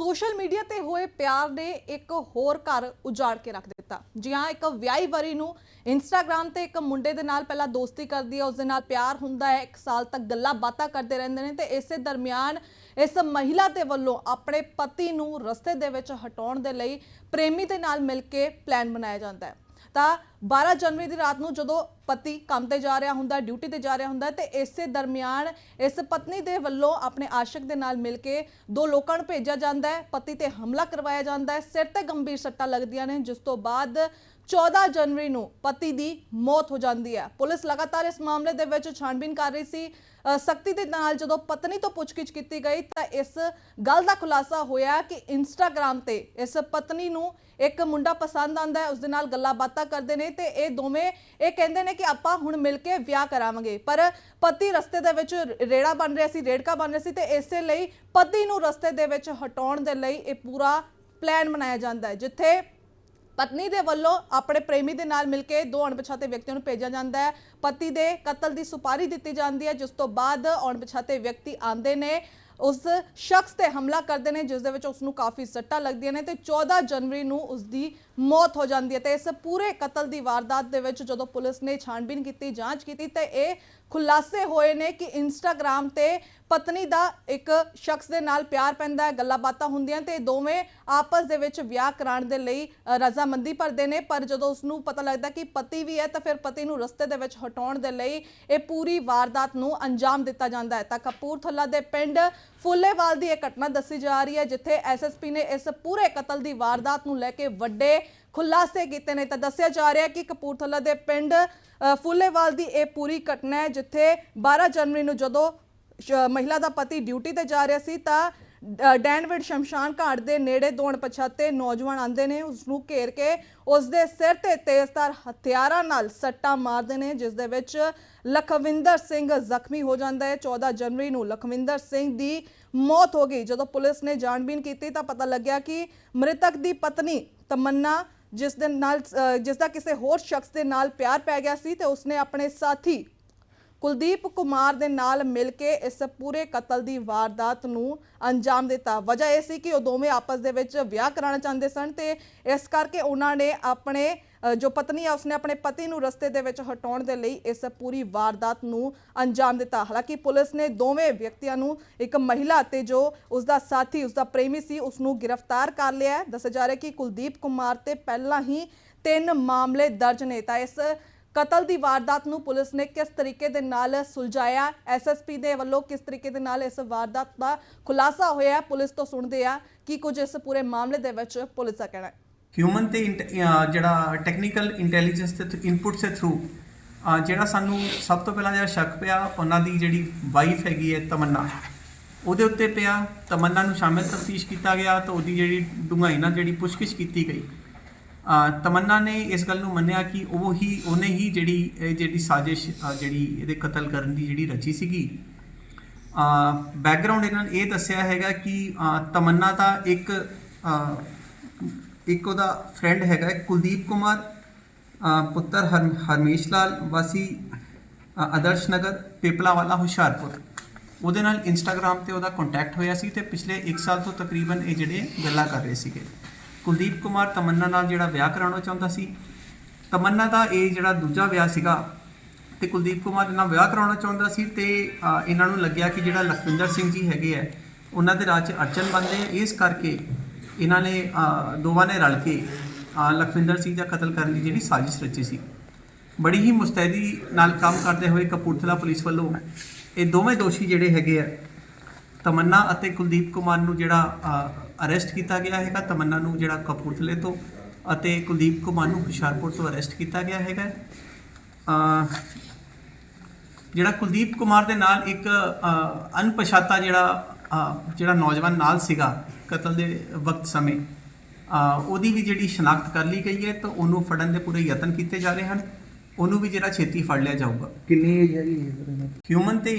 Social media ਤੇ ਹੋਏ ਪਿਆਰ ਨੇ ਇੱਕ ਹੋਰ ਘਰ ਉਜਾੜ ਕੇ ਰੱਖ ਦਿੱਤਾ। ਜੀ ਹਾਂ, ਇੱਕ ਵਿਆਹੀ ਵਰੀ ਨੂੰ ਇੰਸਟਾਗ੍ਰam ਤੇ ਇੱਕ ਮੁੰਡੇ ਦੇ ਨਾਲ ਪਹਿਲਾਂ ਦੋਸਤੀ ਕਰਦੀ ਹੈ, ਉਸ ਦੇ ਨਾਲ ਪਿਆਰ ਹੁੰਦਾ ਹੈ, ਇੱਕ ਸਾਲ ਤੱਕ ਗੱਲਾਂ ਬਾਤਾਂ ਕਰਦੇ ਰਹਿੰਦੇ ਨੇ ਤੇ ਇਸੇ ਦਰਮਿਆਨ ਇਸ ਮਹਿਲਾ ਦੇ ਵੱਲੋਂ ਆਪਣੇ ਪਤੀ ਨੂੰ ਰਸਤੇ ਦੇ ਵਿੱਚ ਹਟਾਉਣ ਦੇ ਲਈ ਪ੍ਰੇਮੀ ਦੇ ਨਾਲ ਮਿਲ ਕੇ ਪਲਾਨ ਬਣਾਇਆ ਜਾਂਦਾ ਹੈ। ਤਾਂ 12 ਜਨਵਰੀ ਦੀ ਰਾਤ ਨੂੰ ਜਦੋਂ ਪਤੀ ਕੰਮ ਤੇ ਜਾ ਰਿਹਾ ਹੁੰਦਾ, ਡਿਊਟੀ ਤੇ ਜਾ ਰਿਹਾ ਹੁੰਦਾ ਤੇ ਇਸੇ ਦਰਮਿਆਨ ਇਸ ਪਤਨੀ ਦੇ ਵੱਲੋਂ ਆਪਣੇ ਆਸ਼ਿਕ ਦੇ ਨਾਲ ਮਿਲ ਕੇ ਦੋ ਲੋਕਾਂ ਨੂੰ ਭੇਜਿਆ ਜਾਂਦਾ ਹੈ। ਪਤੀ ਤੇ ਹਮਲਾ ਕਰਵਾਇਆ ਜਾਂਦਾ ਹੈ। ਸਿਰ ਤੇ ਗੰਭੀਰ ਸੱਟਾਂ ਲੱਗਦੀਆਂ ਨੇ, ਜਿਸ ਤੋਂ ਬਾਅਦ 14 ਜਨਵਰੀ ਨੂੰ ਪਤੀ ਦੀ ਮੌਤ ਹੋ ਜਾਂਦੀ ਹੈ। ਪੁਲਿਸ ਲਗਾਤਾਰ ਇਸ ਮਾਮਲੇ ਦੇ ਵਿੱਚ ਛਾਣਬੀਨ ਕਰ ਰਹੀ ਸੀ। ਸਖਤੀ ਦੇ ਨਾਲ ਜਦੋਂ ਪਤਨੀ ਤੋਂ ਪੁੱਛਗਿੱਛ ਕੀਤੀ ਗਈ, ਤਾਂ ਇਸ ਗੱਲ ਦਾ ਖੁਲਾਸਾ ਹੋਇਆ ਕਿ ਇੰਸਟਾਗ੍ਰam ਤੇ ਇਸ ਪਤਨੀ ਨੂੰ ਇੱਕ ਮੁੰਡਾ ਪਸੰਦ ਆਂਦਾ ਹੈ, ਉਸ ਦੇ ਨਾਲ ਗੱਲਾਂ ਬਾਤਾਂ ਕਰਦੇ ਨੇ। ਤੇ ਇਹ ਦੋਵੇਂ, ਇਹ ਕਹਿੰਦੇ ਨੇ ਕਿ ਆਪਾਂ ਹੁਣ ਮਿਲ ਕੇ ਵਿਆਹ ਕਰਾਵਾਂਗੇ। ਪਰ ਪਤੀ ਰਸਤੇ ਦੇ ਵਿੱਚ ਰੇੜਾ ਬਣ ਰਿਹਾ ਸੀ, ਰੇੜਕਾ ਬਣ ਰਿਹਾ ਸੀ ਤੇ ਇਸੇ ਲਈ ਪਤੀ ਨੂੰ ਰਸਤੇ ਦੇ ਵਿੱਚ ਹਟਾਉਣ ਦੇ ਲਈ ਇਹ ਪੂਰਾ ਪਲਾਨ ਬਣਾਇਆ ਜਾਂਦਾ ਹੈ, ਜਿੱਥੇ ਪਤਨੀ ਦੇ ਵੱਲੋਂ ਆਪਣੇ ਪ੍ਰੇਮੀ ਦੇ ਨਾਲ ਮਿਲ ਕੇ ਦੋ ਅਣਪਛਾਤੇ ਵਿਅਕਤੀਆਂ ਨੂੰ ਭੇਜਿਆ ਜਾਂਦਾ ਹੈ। ਪਤੀ ਦੇ ਕਤਲ ਦੀ ਸੁਪਾਰੀ ਦਿੱਤੀ ਜਾਂਦੀ ਹੈ, ਜਿਸ ਤੋਂ ਬਾਅਦ ਅਣਪਛਾਤੇ ਵਿਅਕਤੀ ਆਉਂਦੇ ਨੇ, ਉਸ ਸ਼ਖਸ ਤੇ ਹਮਲਾ ਕਰਦੇ ਨੇ, ਜਿਸ ਦੇ ਵਿੱਚ ਉਸ ਨੂੰ ਕਾਫੀ ਸੱਟਾਂ ਲੱਗਦੀਆਂ ਨੇ ਤੇ 14 ਜਨਵਰੀ ਨੂੰ ਉਸ ਦੀ ਮੌਤ ਹੋ ਜਾਂਦੀ ਹੈ ਤੇ ਇਸ ਪੂਰੇ ਕਤਲ ਦੀ ਵਾਰਦਾਤ ਦੇ ਵਿੱਚ ਜਦੋਂ ਪੁਲਿਸ ਨੇ ਛਾਣਬੀਨ ਕੀਤੀ, ਜਾਂਚ ਕੀਤੀ, ਤੇ ਇਹ ਖੁਲਾਸੇ ਹੋਏ ਨੇ ਕਿ ਇੰਸਟਾਗ੍ਰam ਤੇ ਪਤਨੀ ਦਾ ਇੱਕ ਸ਼ਖਸ ਦੇ ਨਾਲ ਪਿਆਰ ਪੈਂਦਾ ਹੈ, ਗੱਲਾਂ ਬਾਤਾਂ ਹੁੰਦੀਆਂ ਤੇ ਇਹ ਦੋਵੇਂ ਆਪਸ ਦੇ ਵਿੱਚ ਵਿਆਹ ਕਰਾਉਣ ਦੇ ਲਈ ਰਜ਼ਾਮੰਦੀ ਭਰਦੇ ਨੇ। ਪਰ ਜਦੋਂ ਉਸ ਨੂੰ ਪਤਾ ਲੱਗਦਾ ਕਿ ਪਤੀ ਵੀ ਹੈ, ਤਾਂ ਫਿਰ ਪਤੀ ਨੂੰ ਰਸਤੇ ਦੇ ਵਿੱਚ ਹਟਾਉਣ ਦੇ ਲਈ ਇਹ ਪੂਰੀ ਵਾਰਦਾਤ ਨੂੰ ਅੰਜਾਮ ਦਿੱਤਾ ਜਾਂਦਾ ਹੈ। ਤਾਂ ਕਪੂਰਥਲਾ ਦੇ ਪਿੰਡ ਫੁੱਲੇਵਾਲ ਦੀ ਇਹ ਘਟਨਾ ਦੱਸੀ ਜਾ ਰਹੀ ਹੈ, ਜਿੱਥੇ ਐਸਐਸਪੀ ਨੇ ਇਸ ਪੂਰੇ ਕਤਲ ਦੀ ਵਾਰਦਾਤ ਨੂੰ ਲੈ ਕੇ ਵੱਡੇ ਖੁਲਾਸੇ ਕੀਤੇ ਨੇ। ਤਾਂ ਦੱਸਿਆ ਜਾ ਰਿਹਾ ਕਿ ਕਪੂਰਥਲਾ ਦੇ ਪਿੰਡ ਫੁੱਲੇਵਾਲ ਦੀ ਇਹ ਪੂਰੀ ਘਟਨਾ ਹੈ, ਜਿੱਥੇ 12 ਜਨਵਰੀ ਨੂੰ ਜਦੋਂ ਸ਼- ਮਹਿਲਾ ਦਾ ਪਤੀ ਡਿਊਟੀ ਤੇ ਜਾ ਰਿਹਾ ਸੀ, ਤਾਂ ਡੈਨਵਿਡ ਸ਼ਮਸ਼ਾਨ ਘਾਟ ਦੇ ਨੇੜੇ ਦੋ ਪਛਾਤੇ ਨੌਜਵਾਨ ਆਂਦੇ ਨੇ ਉਸ ਨੂੰ ਘੇਰ ਕੇ ਉਸ ਦੇ ਸਿਰ ਤੇ ਤੇਜ਼ਧਾਰ ਹਥਿਆਰਾਂ ਨਾਲ ਸੱਟਾਂ ਮਾਰਦੇ ਨੇ ਜਿਸ ਦੇ ਵਿੱਚ ਲਖਵਿੰਦਰ ਸਿੰਘ ਜ਼ਖਮੀ ਹੋ ਜਾਂਦਾ ਹੈ। 14 ਜਨਵਰੀ ਨੂੰ ਲਖਵਿੰਦਰ ਸਿੰਘ ਦੀ ਮੌਤ ਹੋ ਗਈ। ਜਦੋਂ ਪੁਲਿਸ ਨੇ ਜਾਣਬੀਨ ਕੀਤੀ ਤਾਂ ਪਤਾ ਲੱਗਿਆ ਕਿ ਮ੍ਰਿਤਕ ਦੀ ਪਤਨੀ ਤਮੰਨਾ ਜਿਸ ਦੇ ਨਾਲ ਅ, ਜਿਸ ਦਾ ਕਿਸੇ ਹੋਰ ਸ਼ਖਸ ਦੇ ਨਾਲ ਪਿਆਰ ਪੈ ਗਿਆ ਸੀ ਤੇ ਉਸਨੇ ਆਪਣੇ ਸਾਥੀ ਕੁਲਦੀਪ ਕੁਮਾਰ ਦੇ ਨਾਲ ਮਿਲ ਕੇ ਇਸ ਪੂਰੇ ਕਤਲ ਦੀ ਵਾਰਦਾਤ ਨੂੰ ਅੰਜਾਮ ਦਿੱਤਾ। ਵਜ੍ਹਾ ਇਹ ਸੀ ਕਿ ਉਹ ਦੋਵੇਂ ਆਪਸ ਦੇ ਵਿੱਚ ਵਿਆਹ ਕਰਾਉਣਾ ਚਾਹੁੰਦੇ ਸਨ ਤੇ ਇਸ ਕਰਕੇ ਉਹਨਾਂ ਨੇ ਆਪਣੇ ਜੋ ਪਤਨੀ ਆ, ਉਸਨੇ ਆਪਣੇ ਪਤੀ ਨੂੰ ਰਸਤੇ ਦੇ ਵਿੱਚ ਹਟਾਉਣ ਦੇ ਲਈ ਇਸ ਪੂਰੀ ਵਾਰਦਾਤ ਨੂੰ ਅੰਜਾਮ ਦਿੱਤਾ। ਹਾਲਾਂਕਿ ਪੁਲਿਸ ਨੇ ਦੋਵੇਂ ਵਿਅਕਤੀਆਂ ਨੂੰ ਇੱਕ ਮਹਿਲਾ ਤੇ ਜੋ ਉਸ ਦਾ ਸਾਥੀ ਉਸ ਦਾ ਪ੍ਰੇਮੀ ਸੀ ਉਸ ਨੂੰ ਗ੍ਰਿਫਤਾਰ ਕਰ ਲਿਆ ਦੱਸਿਆ ਜਾ ਰਿਹਾ ਕਿ ਕੁਲਦੀਪ ਕੁਮਾਰ ਤੇ ਪਹਿਲਾਂ ਹੀ ਤਿੰਨ ਮਾਮਲੇ ਦਰਜ ਨੇ। ਤਾਂ ਇਸ ਕਤਲ ਦੀ ਵਾਰਦਾਤ ਨੂੰ ਪੁਲਿਸ ਨੇ ਕਿਸ ਤਰੀਕੇ ਦੇ ਨਾਲ ਸੁਲਝਾਇਆ? ਐਸਐਸਪੀ ਦੇ ਵੱਲੋਂ ਕਿਸ ਤਰੀਕੇ ਦੇ ਨਾਲ ਇਸ ਵਾਰਦਾਤ ਦਾ ਖੁਲਾਸਾ ਹੋਇਆ? ਪੁਲਿਸ ਤੋਂ ਸੁਣਦੇ ਆ ਕੀ ਕੁਝ ਇਸ ਪੂਰੇ ਮਾਮਲੇ ਦੇ ਵਿੱਚ ਪੁਲਿਸ ਦਾ ਕਹਿਣਾ ਹੈ। ਹਿਊਮਨ ਤੇ ਇੰਟ- ਜਿਹੜਾ ਟੈਕਨੀਕਲ ਇੰਟੈਲੀਜੈਂਸ ਦੇ ਇਨਪੁਟ ਦੇ ਥਰੂ ਜਿਹੜਾ ਸਾਨੂੰ ਸਭ ਤੋਂ ਪਹਿਲਾਂ ਜਿਹੜਾ ਸ਼ੱਕ ਪਿਆ, ਉਹਨਾਂ ਦੀ ਜਿਹੜੀ ਵਾਈਫ ਹੈਗੀ ਹੈ ਤਮੰਨਾ, ਉਹਦੇ ਉੱਤੇ ਪਿਆ। ਤਮੰਨਾ ਨੂੰ ਸ਼ਾਮਿਲ ਤਫਤੀਸ਼ ਕੀਤਾ ਗਿਆ ਤਾਂ ਉਹਦੀ ਜਿਹੜੀ ਡੂੰਘਾਈ ਨਾਲ ਜਿਹੜੀ ਪੁੱਛਗਿੱਛ ਕੀਤੀ ਗਈ। ਤਮੰਨਾ ਨੇ ਇਸ ਗੱਲ ਨੂੰ ਮੰਨਿਆ ਕਿ ਉਹ ਹੀ, ਉਹਨੇ ਹੀ ਜਿਹੜੀ, ਇਹ ਜਿਹੜੀ ਸਾਜ਼ਿਸ਼ ਜਿਹੜੀ ਇਹਦੇ ਕਤਲ ਕਰਨ ਦੀ ਜਿਹੜੀ ਰਚੀ ਸੀਗੀ। ਬੈਕਗ੍ਰਾਉਂਡ ਇਹਨਾਂ ਨੇ ਇਹ ਦੱਸਿਆ ਹੈਗਾ ਕਿ ਤਮੰਨਾ ਦਾ ਇੱਕ ਇੱਕ ਉਹਦਾ ਫਰੈਂਡ ਹੈਗਾ ਕੁਲਦੀਪ ਕੁਮਾਰ ਪੁੱਤਰ ਹਰ, ਹਰਮੇਸ਼ ਲਾਲ, ਵਾਸੀ ਆਦਰਸ਼ ਨਗਰ ਪੇਪਲਾ ਵਾਲਾ ਹੁਸ਼ਿਆਰਪੁਰ। ਉਹਦੇ ਨਾਲ ਇੰਸਟਾਗ੍ਰam ਤੇ ਉਹਦਾ ਕੰਟੈਕਟ ਹੋਇਆ ਸੀ ਤੇ ਪਿਛਲੇ 1 ਸਾਲ ਤੋਂ ਤਕਰੀਬਨ ਇਹ ਜਿਹੜੇ ਗੱਲਾਂ ਕਰ ਰਹੇ ਸੀਗੇ। ਕੁਲਦੀਪ ਕੁਮਾਰ ਤਮੰਨਾ ਨਾਲ ਜਿਹੜਾ ਵਿਆਹ ਕਰਾਉਣਾ ਚਾਹੁੰਦਾ ਸੀ। ਤਮੰਨਾ ਦਾ ਇਹ ਜਿਹੜਾ ਦੂਜਾ ਵਿਆਹ ਸੀਗਾ ਤੇ ਕੁਲਦੀਪ ਕੁਮਾਰ ਇਹਨਾਂ ਵਿਆਹ ਕਰਾਉਣਾ ਚਾਹੁੰਦਾ ਸੀ ਤੇ ਇਹਨਾਂ ਨੂੰ ਲੱਗਿਆ ਕਿ ਜਿਹੜਾ ਲਖਵਿੰਦਰ ਸਿੰਘ ਜੀ ਹੈਗੇ ਆ, ਉਹਨਾਂ ਦੇ ਰਾਜ 'ਚ ਅੜਚਨ ਬਣਦੇ ਆ। ਇਸ ਕਰਕੇ ਇਹਨਾਂ ਨੇ ਦੋਵਾਂ ਨੇ ਰਲ ਕੇ ਲਖਵਿੰਦਰ ਸਿੰਘ ਦਾ ਕਤਲ ਕਰਨ ਦੀ ਜਿਹੜੀ ਸਾਜ਼ਿਸ਼ ਰਚੀ ਸੀ। ਬੜੀ ਹੀ ਮੁਸਤੈਦੀ ਨਾਲ ਕੰਮ ਕਰਦੇ ਹੋਏ ਕਪੂਰਥਲਾ ਪੁਲਿਸ ਵੱਲੋਂ ਇਹ ਦੋਵੇਂ ਦੋਸ਼ੀ ਜਿਹੜੇ ਹੈਗੇ ਆ, ਤਮੰਨਾ ਅਤੇ ਕੁਲਦੀਪ ਕੁਮਾਰ ਨੂੰ ਜਿਹੜਾ ਅਰੈਸਟ ਕੀਤਾ ਗਿਆ ਹੈਗਾ ਤਮੰਨਾ ਨੂੰ ਜਿਹੜਾ ਕਪੂਰਥਲੇ ਤੋਂ ਅਤੇ ਕੁਲਦੀਪ ਕੁਮਾਰ ਨੂੰ ਹੁਸ਼ਿਆਰਪੁਰ ਤੋਂ ਅਰੈਸਟ ਕੀਤਾ ਗਿਆ ਹੈਗਾ। ਜਿਹੜਾ ਕੁਲਦੀਪ ਕੁਮਾਰ ਦੇ ਨਾਲ ਇੱਕ ਅਣਪਛਾਤਾ ਜਿਹੜਾ ਜਿਹੜਾ ਨੌਜਵਾਨ ਨਾਲ ਸੀਗਾ ਕਤਲ ਦੇ ਵਕਤ ਸਮੇਂ ਉਹਦੀ ਵੀ ਜਿਹੜੀ ਸ਼ਨਾਖਤ ਕਰ ਲਈ ਗਈ ਹੈ ਤਾਂ ਉਹਨੂੰ ਫੜਨ ਦੇ ਪੂਰੇ ਯਤਨ ਕੀਤੇ ਜਾ ਰਹੇ ਹਨ। ਉਹਨੂੰ ਵੀ ਜਿਹੜਾ ਛੇਤੀ ਫੜ ਲਿਆ ਜਾਊਗਾ। ਕਿੰਨੀ ਏਜ ਹੈਗੀ? ਹਿਊਮਨ ਤੇ